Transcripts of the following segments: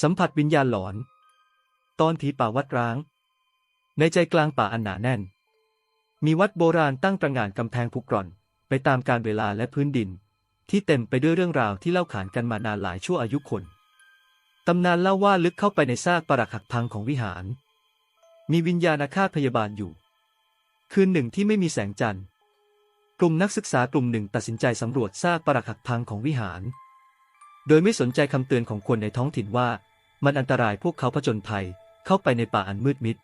สัมผัสวิญญาณหลอน ตอนผีป่าวัดร้าง ในใจกลางป่าอันหนาแน่น มีวัดโบราณตั้งตระหง่านกำแพงผุกร่อน ไปตามกาลเวลาและพื้นดิน ที่เต็มไปด้วยเรื่องราวที่เล่าขานกันมานานหลายชั่วอายุคน ตำนานเล่าว่าลึกเข้าไปในซากปรักหักพังของวิหาร มีวิญญาณอาฆาตพยาบาลอยู่ คืนหนึ่งที่ไม่มีแสงจันทร์ กลุ่มนักศึกษากลุ่มหนึ่งตัดสินใจสำรวจซากปรักหักพังของวิหาร โดยไม่สนใจคำเตือนของคนในท้องถิ่นว่า มันอันตรายพวกเขาผจญภัย เข้าไปในป่าอันมืดมิด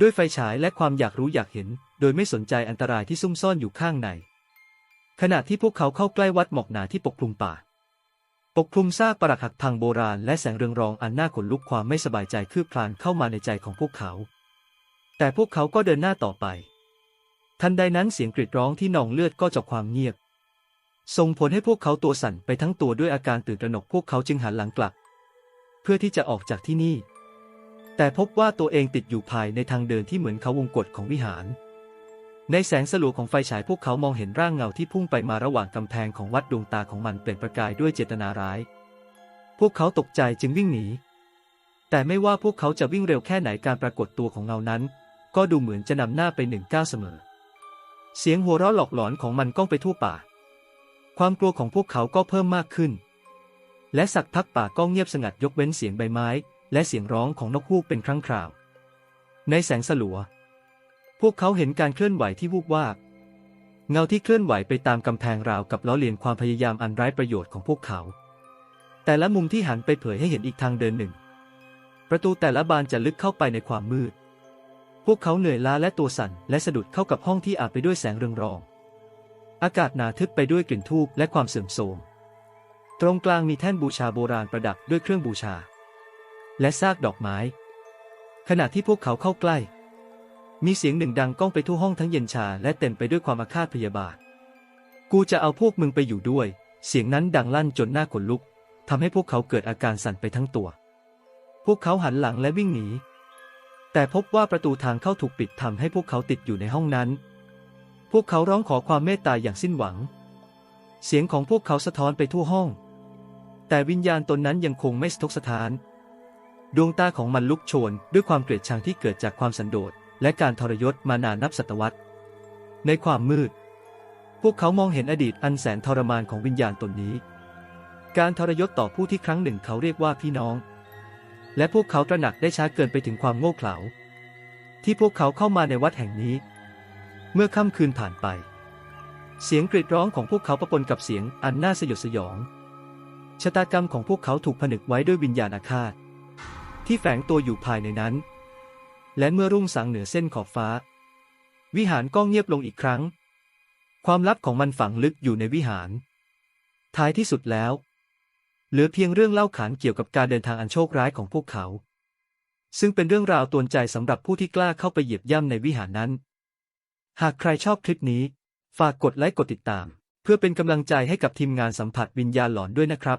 ด้วยไฟฉายและความอยากรู้อยากเห็น โดยไม่สนใจอันตรายที่ซุ่มซ่อนอยู่ข้างใน ขณะที่พวกเขาเข้าใกล้วัดหมอกหนาที่ปกคลุมป่า ปกคลุมซากปรักหักพังโบราณและแสงเรืองรองอันน่าขนลุกความไม่สบายใจคืบคลานเข้ามาในใจของพวกเขา แต่พวกเขาก็เดินหน้าต่อไป ทันใดนั้นเสียงกรีดร้องที่นองเลือดก็จบความเงียบ ส่งผลให้พวกเขาตัวสั่นไปทั้งตัวด้วยอาการตื่นตระหนกพวกเขาจึงหันหลังกลับ เพื่อที่จะออกจากที่นี่ แต่พบว่าตัวเองติดอยู่ภายในทางเดินที่เหมือนเขาวงกฏของวิหาร ในแสงสลัวของไฟฉายพวกเขามองเห็นร่างเงาที่พุ่งไปมาระหว่างกำแพงของวัดดวงตาของมันเปล่งประกายด้วยเจตนาร้าย พวกเขาตกใจจึงวิ่งหนี แต่ไม่ว่าพวกเขาจะวิ่งเร็วแค่ไหนการปรากฏตัวของเงานั้น ก็ดูเหมือนจะนำหน้าไปหนึ่งก้าวเสมอ เสียงหัวเราะหลอกหลอนของมันก้องไปทั่วป่า ความกลัวของพวกเขาก็เพิ่มมากขึ้น และสักพักป่าก็เงียบสงัดยกเว้นเสียงใบไม้ และเสียงร้องของนกฮูกเป็นครั้งคราว ในแสงสลัว พวกเขาเห็นการเคลื่อนไหวที่วูบวาบเงาที่เคลื่อนไหวไปตามกำแพงราวกับล้อเลียนความพยายามอันไร้ประโยชน์ของพวกเขา แต่ละมุมที่หันไปเผยให้เห็นอีกทางเดินหนึ่ง ประตูแต่ละบานจะลึกเข้าไปในความมืด พวกเขาเหนื่อยล้าและตัวสั่นและสะดุดเข้ากับห้องที่อาบไปด้วยแสงเรืองรอง อากาศหนาทึบไปด้วยกลิ่นทูบและความเสื่อมโทรม ตรงกลางมีแท่นบูชาโบราณประดับด้วยเครื่องบูชา และซากดอกไม้ ขณะที่พวกเขาเข้าใกล้ มีเสียงหนึ่งดังก้องไปทั่วห้องทั้งเย็นชาและเต็มไปด้วยความอาฆาตพยาบาท กูจะเอาพวกมึงไปอยู่ด้วย เสียงนั้นดังลั่นจนหน้าขนลุกทำให้พวกเขาเกิดอาการสั่นไปทั้งตัว พวกเขาหันหลังและวิ่งหนี แต่พบว่าประตูทางเข้าถูกปิดทำให้พวกเขาติดอยู่ในห้องนั้น พวกเขาร้องขอความเมตตาอย่างสิ้นหวัง เสียงของพวกเขาสะท้อนไปทั่วห้อง แต่วิญญาณตนนั้นยังคงไม่สะทกสะท้าน ดวงตาของมันลุกโชนด้วยความเกลียดชังที่เกิดจากความสันโดษและการทรยศมานานนับศตวรรษ ในความมืด พวกเขามองเห็นอดีตอันแสนทรมานของวิญญาณตนนี้ การทรยศต่อผู้ที่ครั้งหนึ่งเขาเรียกว่าพี่น้อง และพวกเขาตระหนักได้ช้าเกินไปถึงความโง่เขลาที่พวกเขาเข้ามาในวัดแห่งนี้ เมื่อค่ำคืนผ่านไป เสียงกรีดร้องของพวกเขาประปนกับเสียงอันน่าสยดสยอง ชะตากรรมของพวกเขาถูกผนึกไว้ด้วยวิญญาณอาฆาต ที่แฝงตัวอยู่ภายในนั้น และเมื่อรุ่งสางเหนือเส้นขอบฟ้า วิหารก็เงียบลงอีกครั้ง ความลับของมันฝังลึกอยู่ในวิหาร ท้ายที่สุดแล้ว เหลือเพียงเรื่องเล่าขานเกี่ยวกับการเดินทางอันโชคร้ายของพวกเขา ซึ่งเป็นเรื่องราวตวนใจสำหรับผู้ที่กล้าเข้าไปเหยียบย่ำในวิหารนั้น หากใครชอบคลิปนี้ ฝากกดไลค์กดติดตาม เพื่อเป็นกำลังใจให้กับทีมงานสัมผัสวิญญาณหลอนด้วยนะครับ